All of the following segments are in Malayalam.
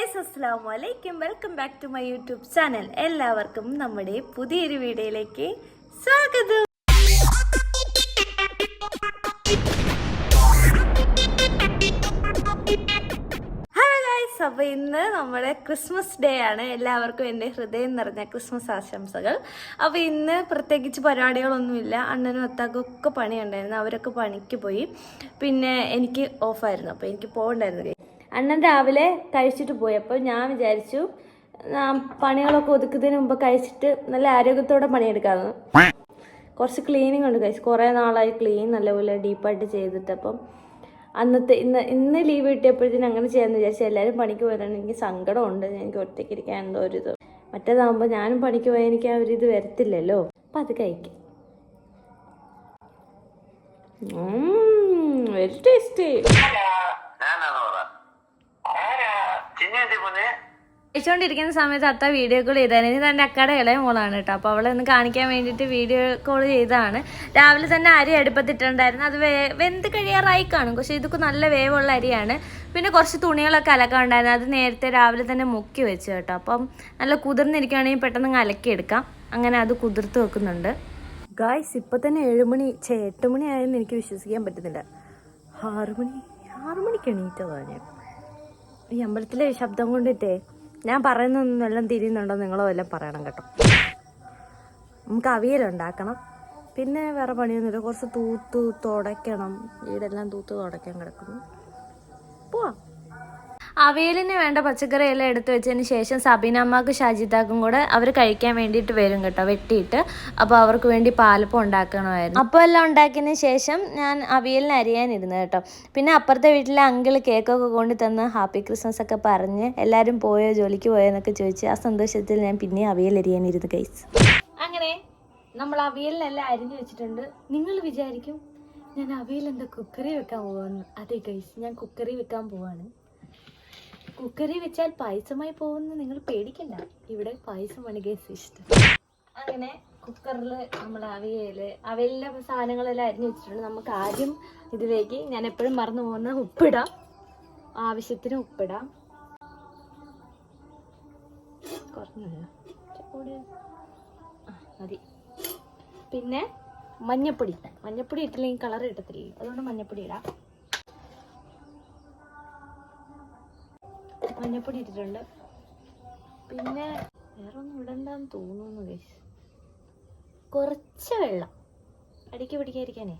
ഗൈസ് അസ്സാം വലൈക്കും welcome back to my YouTube channel. എല്ലാവർക്കും നമ്മുടെ പുതിയൊരു വീഡിയോയിലേക്ക് സ്വാഗതം. ഹലോ അപ്പോൾ ഇന്ന് നമ്മുടെ ക്രിസ്മസ് ഡേ ആണ്. എല്ലാവർക്കും എന്റെ ഹൃദയം നിറഞ്ഞ ക്രിസ്മസ് ആശംസകൾ. അപ്പോൾ ഇന്ന് പ്രത്യേകിച്ച് പരിപാടികളൊന്നുമില്ല. അണ്ണനും അത്താക്കും ഒക്കെ പണിയുണ്ടായിരുന്നു. അവരൊക്കെ പണിക്ക് പോയി. പിന്നെ എനിക്ക് ഓഫായിരുന്നു അപ്പോൾ എനിക്ക് പോകണ്ടായിരുന്നു. അണ്ണൻ രാവിലെ കഴിച്ചിട്ട് പോയി. അപ്പോൾ ഞാൻ വിചാരിച്ചു പണികളൊക്കെ ഒതുക്കുന്നതിന് മുമ്പ് കഴിച്ചിട്ട് നല്ല ആരോഗ്യത്തോടെ പണിയെടുക്കാമെന്ന്. കുറച്ച് ക്ലീനിങ് ഉണ്ട് കഴിച്ചു. കുറേ നാളായി ക്ലീൻ നല്ലപോലെ ഡീപ്പായിട്ട് ചെയ്തിട്ട്. അപ്പം അന്നത്തെ ഇന്ന് ഇന്ന് ലീവ് കിട്ടിയപ്പോഴത്തേനും അങ്ങനെ ചെയ്യാമെന്ന് വിചാരിച്ചു. എല്ലാവരും പണിക്ക് പോയതാണ്. എനിക്ക് സങ്കടമുണ്ട്. എനിക്ക് ഒറ്റയ്ക്ക് ഇരിക്കാൻ എന്തോ ഒരു ഇത്. മറ്റേതാകുമ്പോൾ ഞാനും പണിക്ക് പോയാൽ എനിക്ക് ആ ഒരു ഇത് വരത്തില്ലല്ലോ. അപ്പം അത് കഴിക്കും. വെരി ടേസ്റ്റി പോന്നെ സമയത്ത് അത്ത വീഡിയോ കോൾ ചെയ്താണ് ഇത് എന്റെ അക്കയുടെ ഇളയ മോളാണ് കേട്ടോ. അപ്പോൾ അവളെ ഒന്ന് കാണിക്കാൻ വേണ്ടിയിട്ട് വീഡിയോ കോൾ ചെയ്താണ് രാവിലെ തന്നെ അരി അടുപ്പത്തിട്ടുണ്ടായിരുന്നു. അത് വേ വെന്ത് കഴിയാറായി കാണും. പക്ഷെ ഇതൊക്കെ നല്ല വേവുള്ള അരിയാണ്. പിന്നെ കുറച്ച് തുണികളൊക്കെ അലക്കാനുണ്ടായിരുന്നു. അത് നേരത്തെ രാവിലെ തന്നെ മുക്കി വെച്ച് കേട്ടോ. അപ്പം നല്ല കുതിർന്നിരിക്കുകയാണെങ്കിൽ പെട്ടെന്ന് അലക്കിയെടുക്കാം. അങ്ങനെ അത് കുതിർത്ത് വെക്കുന്നുണ്ട്. ഗായ്സ് ഇപ്പം തന്നെ ഏഴുമണി ചേ എട്ട് മണി ആയെന്ന് എനിക്ക് വിശ്വസിക്കാൻ പറ്റുന്നില്ല. ആറുമണി ആറുമണിക്ക് ആറ് മണിക്ക് എണീറ്റതാണ് ഞാൻ. ഈ അമ്പലത്തിലെ ശബ്ദം കൊണ്ടിട്ടേ ഞാൻ പറയുന്നൊന്നും എല്ലാം തിരിയുന്നുണ്ടോ നിങ്ങളോ എല്ലാം പറയണം കേട്ടോ. നമുക്ക് അവിയലുണ്ടാക്കണം പിന്നെ വേറെ പണിയൊന്നുമില്ല. കുറച്ച് തൂത്ത് തുടയ്ക്കണം. വീടെല്ലാം തൂത്ത് തുടയ്ക്കാൻ കിടക്കുന്നു. പോവാം. അവിയലിന് വേണ്ട പച്ചക്കറി എല്ലാം എടുത്തു വെച്ചതിന് ശേഷം സബീനമ്മക്ക് ഷാജിത്താക്കും കൂടെ അവർ കഴിക്കാൻ വേണ്ടിയിട്ട് വരും കേട്ടോ വെട്ടിയിട്ട്. അപ്പോൾ അവർക്ക് വേണ്ടി പാലപ്പം ഉണ്ടാക്കണമായിരുന്നു. അപ്പോൾ എല്ലാം ഉണ്ടാക്കിയതിന് ശേഷം ഞാൻ അവിയലിന് അരിയാനിരുന്നു കേട്ടോ. പിന്നെ അപ്പുറത്തെ വീട്ടിലെ അങ്കിൾ കേക്കൊക്കെ കൊണ്ട് തന്ന് ഹാപ്പി ക്രിസ്മസ് ഒക്കെ പറഞ്ഞ് എല്ലാവരും പോയോ ജോലിക്ക് പോയോ എന്നൊക്കെ ചോദിച്ച് ആ സന്തോഷത്തിൽ ഞാൻ പിന്നെ അവിയൽ അരിയാനിരുന്നു കൈസ് അങ്ങനെ നമ്മൾ അവിയലിനെല്ലാം അരിഞ്ഞു വെച്ചിട്ടുണ്ട്. നിങ്ങൾ വിചാരിക്കും ഞാൻ അവിയൽ എന്താ കുക്കറി വെക്കാൻ പോവാന്ന്. അതെ കൈസ് ഞാൻ കുക്കറി വെക്കാൻ പോവാണ്. കുക്കറി വെച്ചാൽ പായസമായി പോകുന്ന നിങ്ങൾ പേടിക്കണ്ട. ഇവിടെ പായസമാണ് ഗൈസ് ഇഷ്ടം. അങ്ങനെ കുക്കറിൽ നമ്മൾ അവിയൽ അവയെല്ലാം സാധനങ്ങളെല്ലാം അരിഞ്ഞു വെച്ചിട്ടുണ്ട്. നമുക്ക് ആദ്യം ഇതിലേക്ക് ഞാൻ എപ്പോഴും മറന്നു പോകുന്ന ഉപ്പിടാം. ആവശ്യത്തിന് ഉപ്പിടാം. മതി. പിന്നെ മഞ്ഞപ്പൊടി. മഞ്ഞപ്പൊടി ഇട്ടില്ലെങ്കിൽ കളർ കിട്ടത്തില്ല? അതുകൊണ്ട് മഞ്ഞപ്പൊടി ഇടാം. മഞ്ഞപ്പൊടി ഇട്ടിട്ടുണ്ട്. പിന്നെ വേറെ ഒന്നും ഇടണ്ടെന്ന് തോന്നുന്നു ഗൈസ് കുറച്ച് വെള്ളം. അടിക്ക് പിടിക്കാതിരിക്കാനേ.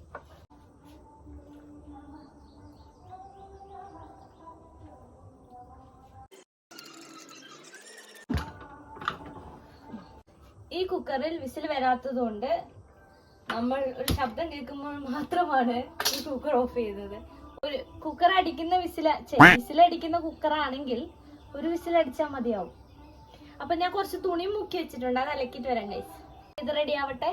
ഈ കുക്കറിൽ വിസിൽ വരാത്തത് കൊണ്ട് നമ്മൾ ഒരു ശബ്ദം കേൾക്കുമ്പോൾ മാത്രമാണ് ഈ കുക്കർ ഓഫ് ചെയ്തത്. ഒരു കുക്കർ അടിക്കുന്ന വിസില വിസിലടിക്കുന്ന കുക്കറാണെങ്കിൽ ഒരു വിസിൽ അടിച്ചാൽ മതിയാവും. അപ്പൊ ഞാൻ കുറച്ച് തുണി മുക്കി വെച്ചിട്ടുണ്ട് അത് അലക്കിട്ട് വരാം ഗൈസ് ഇത് റെഡി ആവട്ടെ?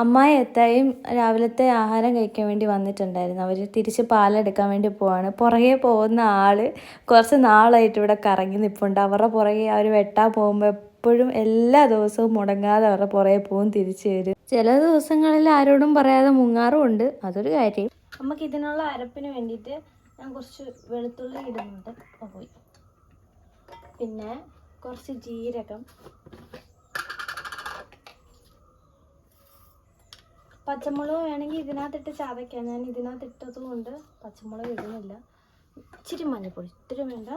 അമ്മായി എത്തായും രാവിലത്തെ ആഹാരം കഴിക്കാൻ വേണ്ടി വന്നിട്ടുണ്ടായിരുന്നു. അവർ തിരിച്ച് പാലെടുക്കാൻ വേണ്ടി പോവാണ്. പുറകെ പോകുന്ന ആൾ കുറച്ച് നാളായിട്ട് ഇവിടെ കറങ്ങി നിൽപ്പുണ്ട് അവരുടെ പുറകെ അവർ വെട്ടാൻ പോകുമ്പോൾ എപ്പോഴും എല്ലാ ദിവസവും മുടങ്ങാതെ അവരുടെ പുറകെ പോകും തിരിച്ചു വരും. ചില ദിവസങ്ങളിൽ ആരോടും പറയാതെ മുങ്ങാറും ഉണ്ട് അതൊരു കാര്യം. നമുക്ക് ഇതിനുള്ള അരപ്പിന് വേണ്ടിയിട്ട് ഞാൻ കുറച്ച് വെളുത്തുള്ളി ഇടുന്നുണ്ട്. പോയി. പിന്നെ കുറച്ച് ജീരകം. പച്ചമുളക് വേണമെങ്കിൽ ഇതിനകത്തിട്ട് ചതയ്ക്കാം. ഞാൻ ഇതിനകത്ത് ഇട്ടത് കൊണ്ട് പച്ചമുളക് ഇടുന്നില്ല. ഇച്ചിരി മഞ്ഞൾപ്പൊടി ഇത്തിരി വേണ്ട.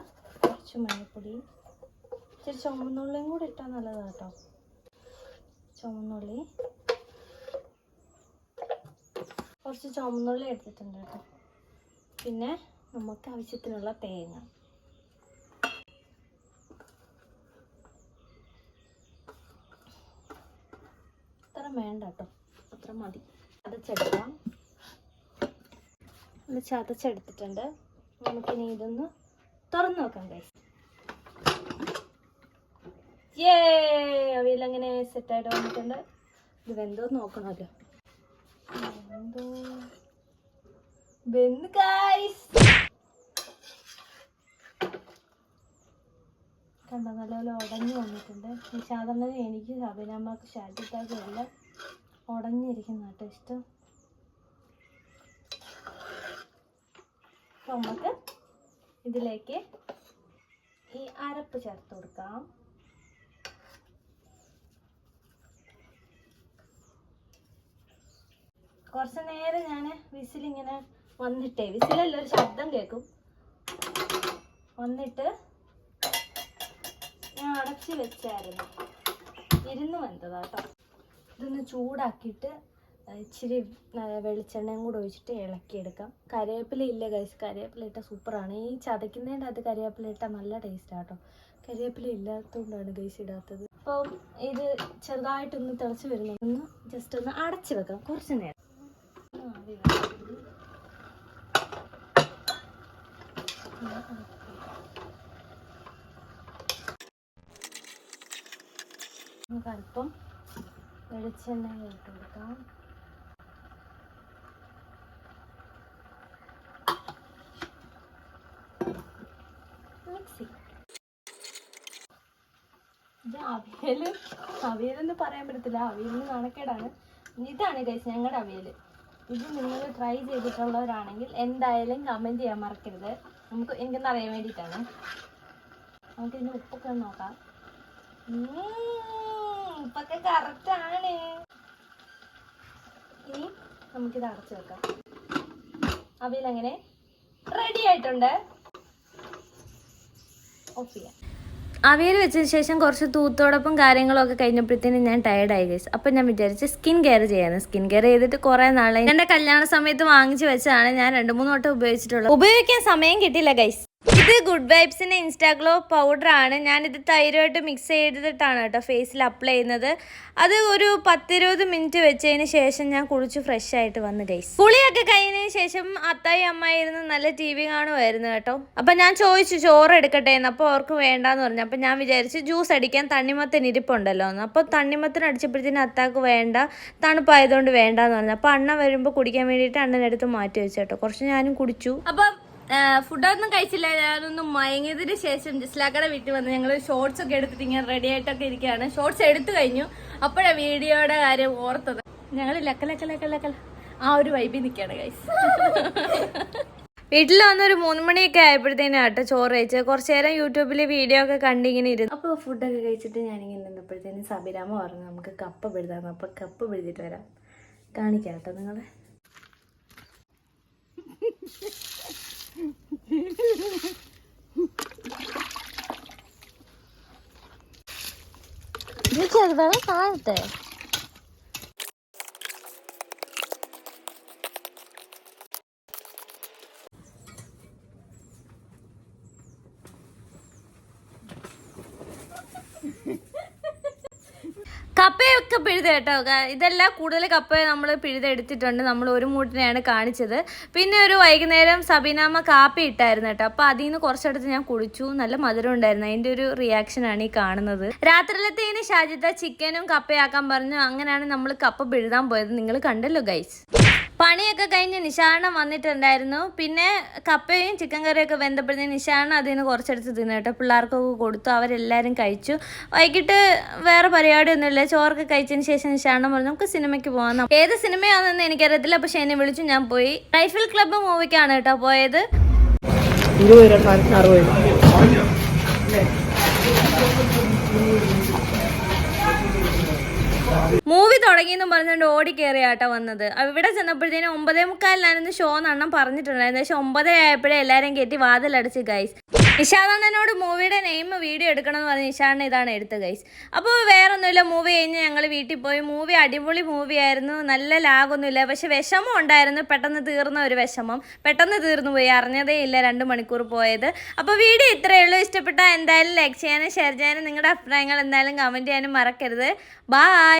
കുറച്ച് മഞ്ഞൾപ്പൊടിയും ഇച്ചിരി ചുമന്നുള്ളിയും കൂടി ഇട്ടാൽ നല്ലതാണ് കേട്ടോ ചുമന്നുള്ളി കുറച്ച് ചുമന്നുള്ളി എടുത്തിട്ടുണ്ട് കേട്ടോ. പിന്നെ നമുക്ക് ആവശ്യത്തിനുള്ള തേങ്ങ. അത്ര വേണ്ട കേട്ടോ. അത്ര മതി. ചതച്ചെടുക്കാം. ഒന്ന് ചതച്ചെടുത്തിട്ടുണ്ട്. നമുക്കിനി ഇതൊന്ന് തുറന്നു നോക്കാം കൈ ഏ അവയിലങ്ങനെ സെറ്റായിട്ട് വന്നിട്ടുണ്ട്? ഇത് വെന്തോ നോക്കണമല്ലോ. വെന്തോ വെന്ത് ഗൈസ് കണ്ടോ നല്ലപോലെ ഉടഞ്ഞു വന്നിട്ടുണ്ട്. ഈ സാധാരണ എനിക്ക് അഭിനമ്മക്ക് ഷാജിത്താക്കും എല്ലാം ഉടഞ്ഞിരിക്കുന്ന കേട്ടോ ഇഷ്ടം. നമുക്ക് ഇതിലേക്ക് അരപ്പ് ചേർത്ത് കൊടുക്കാം. കുറച്ച് നേരം ഞാൻ വിസിലിങ്ങനെ വന്നിട്ടേ. വിസിലല്ല ഒരു ശബ്ദം കേൾക്കും വന്നിട്ട് ഞാൻ അടച്ച് വെച്ചായിരുന്നു. ഇരുന്ന് വന്നതാ കേട്ടോ ഇതൊന്ന് ചൂടാക്കിയിട്ട് ഇച്ചിരി വെളിച്ചെണ്ണയും കൂടെ ഒഴിച്ചിട്ട് ഇളക്കിയെടുക്കാം. കറിവേപ്പില ഇല്ല കഴിച്ച് കറിവേപ്പില ഇട്ട സൂപ്പറാണ്. ഈ ചതയ്ക്കുന്നതിന്റെ അത് കറിവേപ്പില ഇട്ടാൽ നല്ല ടേസ്റ്റാണ് കേട്ടോ കറിവേപ്പില ഇല്ലാത്തതുകൊണ്ടാണ് ഗൈസ് ഇടാത്തത്. അപ്പം ഇത് ചെറുതായിട്ടൊന്ന് തിളച്ച് വരുന്നു ഒന്ന് ജസ്റ്റ് ഒന്ന് അടച്ച് വെക്കാം. കുറച്ച് നേരം. അല്പം വെളിച്ചെണ്ണ ഇട്ട് കൊടുക്കാം. മിക്സി. അവിയൽ അവിയലെന്ന് പറയാൻ പറ്റത്തില്ല. അവിയലിന് നാണക്കേടാണ്. ഇതാണ് കഴിച്ച് ഞങ്ങളുടെ അവിയൽ ഇത് നിങ്ങൾ ട്രൈ ചെയ്തിട്ടുള്ളവരാണെങ്കിൽ എന്തായാലും കമന്റ് ചെയ്യാൻ മറക്കരുത്. നമുക്ക് എനിക്കൊന്ന് അറിയാൻ വേണ്ടിയിട്ടാണ്. നമുക്ക് ഇതിന്റെ ഉപ്പൊക്കെ ഒന്ന് നോക്കാം. ഉപ്പൊക്കെ കറക്റ്റാണ് ഇനി നമുക്കിത് അടച്ചു വെക്കാം. അവിയൽ അങ്ങനെ റെഡി ആയിട്ടുണ്ട്. ഓഫ് ചെയ്യാം. അവിയൽ വെച്ചതിന് ശേഷം കുറച്ച് തൂത്തോടൊപ്പം കാര്യങ്ങളൊക്കെ കഴിഞ്ഞപ്പോഴത്തേനും ഞാൻ ടയർഡായി ഗൈസ് അപ്പം ഞാൻ വിചാരിച്ച് സ്കിൻ കെയർ ചെയ്യാന്ന്. സ്കിൻ കെയർ ചെയ്തിട്ട് കുറേ നാളെ എന്റെ കല്യാണ സമയത്ത് വാങ്ങിച്ചു വെച്ചതാണ് ഞാൻ രണ്ട് മൂന്ന് വട്ടം ഉപയോഗിച്ചിട്ടുള്ളത്. ഉപയോഗിക്കാൻ സമയം കിട്ടിയില്ല ഗൈസ് ഇത് ഗുഡ് വൈബ്സിന്റെ ഇൻസ്റ്റാഗ്ലോ പൗഡർ ആണ്. ഞാനിത് തൈരുമായിട്ട് മിക്സ് ചെയ്തിട്ടാണ് കേട്ടോ ഫേസിൽ അപ്ലൈ ചെയ്യുന്നത്. അത് ഒരു പത്തിരുപത് മിനിറ്റ് വെച്ചതിന് ശേഷം ഞാൻ കുളിച്ച് ഫ്രഷ് ആയിട്ട് വന്ന് ഗൈസ് കുളിയൊക്കെ കഴിഞ്ഞതിന് ശേഷം അത്തായി അമ്മായിരുന്നു നല്ല ടി വി കാണുമായിരുന്നു കേട്ടോ. അപ്പൊ ഞാൻ ചോദിച്ചു ചോറ് എടുക്കട്ടെ എന്ന്. അപ്പോൾ അവർക്ക് വേണ്ടാന്ന് പറഞ്ഞു. അപ്പൊ ഞാൻ വിചാരിച്ചു ജ്യൂസ് അടിക്കാൻ തണ്ണിമത്തൻ ഇരിപ്പുണ്ടല്ലോ എന്ന്. അപ്പോൾ തണ്ണിമത്തൻ അടിച്ചപ്പോഴത്തേന് അത്താക്ക് വേണ്ട തണുപ്പായതുകൊണ്ട് വേണ്ടാന്ന് പറഞ്ഞു. അപ്പോൾ അണ്ണ വരുമ്പോൾ കുടിക്കാൻ വേണ്ടിയിട്ട് അണ്ണനെടുത്ത് മാറ്റി വെച്ചു കേട്ടോ. കുറച്ച് ഞാനും കുടിച്ചു. അപ്പം ഫുഡൊന്നും കഴിച്ചില്ല. ഞാനൊന്ന് മയങ്ങിയതിന് ശേഷം ജിസ്ലാക്കടെ വീട്ടിൽ വന്ന് ഞങ്ങൾ ഷോർട്സ് ഒക്കെ എടുത്തിട്ട് ഇങ്ങനെ റെഡി ആയിട്ടൊക്കെ ഇരിക്കുകയാണ്. ഷോർട്സ് എടുത്തു കഴിഞ്ഞു. അപ്പോഴാണ് വീഡിയോയുടെ കാര്യം ഓർത്തത്. ഞങ്ങൾ ലക്കലക്കലക്കലക്കല ലക്ക ലക്ക ലക്ക. ആ ഒരു വൈബി നിൽക്കുകയാണ് ഗൈസ് വീട്ടിൽ വന്നൊരു മൂന്ന് മണിയൊക്കെ ആയപ്പോഴത്തേനും ആട്ടോ ചോറ് കഴിച്ചത്. കുറച്ച് നേരം യൂട്യൂബിൽ വീഡിയോ ഒക്കെ കണ്ടിങ്ങനെ ഇരുന്നു അപ്പോൾ ഫുഡൊക്കെ കഴിച്ചിട്ട് ഞാനിങ്ങനെ നിന്നപ്പോഴത്തേനും സബിരാമ പറഞ്ഞു നമുക്ക് കപ്പ് പിഴുതാന്ന് അപ്പോൾ കപ്പ് പിഴുതിട്ട് വരാം. കാണിക്കാം കേട്ടോ നിങ്ങളെ. ഇത് ചെറുതാണ് താഴത്തെ കപ്പയൊക്കെ പിഴുത കേട്ടോ. ഇതെല്ലാം കൂടുതൽ കപ്പ നമ്മൾ പിഴുത എടുത്തിട്ടുണ്ട്. നമ്മൾ ഒരു മൂട്ടിനെയാണ് കാണിച്ചത്. പിന്നെ ഒരു വൈകുന്നേരം സബീനാമ്മ കാപ്പി ഇട്ടായിരുന്നു കേട്ടോ. അപ്പോൾ അതിൽ നിന്ന് കുറച്ചെടുത്ത് ഞാൻ കുടിച്ചു. നല്ല മധുരം ഉണ്ടായിരുന്നു. അതിന്റെ ഒരു റിയാക്ഷനാണ് ഈ കാണുന്നത്. രാത്രിയിലത്തേന് ഷാജിത്ത ചിക്കനും കപ്പയാക്കാൻ പറഞ്ഞു. അങ്ങനെയാണ് നമ്മൾ കപ്പ പിഴുതാൻ പോയത്. നിങ്ങൾ കണ്ടല്ലോ ഗൈസ് പണിയൊക്കെ കഴിഞ്ഞ് നിശാണം വന്നിട്ടുണ്ടായിരുന്നു. പിന്നെ കപ്പയും ചിക്കൻ കറിയൊക്കെ വെന്തപ്പോഴത്തേന് നിശാണം അതിന് കുറച്ചെടുത്ത് തിന്നു കേട്ടോ. പിള്ളേർക്കൊക്കെ കൊടുത്തു അവരെല്ലാവരും കഴിച്ചു. വൈകിട്ട് വേറെ പരിപാടി ഒന്നുമില്ല ചോറൊക്കെ കഴിച്ചതിന് ശേഷം നിശാണം പറഞ്ഞു നമുക്ക് സിനിമയ്ക്ക് പോകാം. ഏത് സിനിമയാണെന്ന് എനിക്കറിയത്തില്ല. പക്ഷെ എന്നെ വിളിച്ചു ഞാൻ പോയി. റൈഫിൾ ക്ലബ്ബ് മൂവിക്കാണ് കേട്ടോ പോയത്. ഇരുപത് രൂപ അറുപത്. മൂവി തുടങ്ങിയെന്നും പറഞ്ഞുകൊണ്ട് ഓടി കയറിയാട്ടോ വന്നത്. ഇവിടെ ചെന്നപ്പോഴത്തേനും ഒമ്പതേ മുക്കാലിനായിരുന്നു ഷോ എന്നെണ്ണം പറഞ്ഞിട്ടുണ്ടായിരുന്നു. പക്ഷെ ഒമ്പതേ ആയപ്പോഴേ എല്ലാവരും കയറ്റി വാതിലടച്ച് ഗൈസ് നിഷാദണ്ണനോട് മൂവിയുടെ നെയിം വീഡിയോ എടുക്കണം എന്ന് പറഞ്ഞ് നിഷാദണ്ണ ഇതാണ് എടുത്തത് ഗൈസ് അപ്പോൾ വേറൊന്നുമില്ല മൂവി കഴിഞ്ഞ് ഞങ്ങൾ വീട്ടിൽ പോയി. മൂവി അടിപൊളി മൂവി ആയിരുന്നു. നല്ല ലാഗൊന്നുമില്ല. പക്ഷെ വിഷമം ഉണ്ടായിരുന്നു. പെട്ടെന്ന് തീർന്ന ഒരു വിഷമം. പെട്ടെന്ന് തീർന്നു പോയി. അറിഞ്ഞതേ ഇല്ല രണ്ട് മണിക്കൂർ പോയത്. അപ്പോൾ വീഡിയോ ഇത്രയേ ഉള്ളൂ. ഇഷ്ടപ്പെട്ടാൽ എന്തായാലും ലൈക്ക് ചെയ്യാനും ഷെയർ ചെയ്യാനും നിങ്ങളുടെ അഭിപ്രായങ്ങൾ എന്തായാലും കമന്റ് ചെയ്യാനും മറക്കരുത്. ബായ്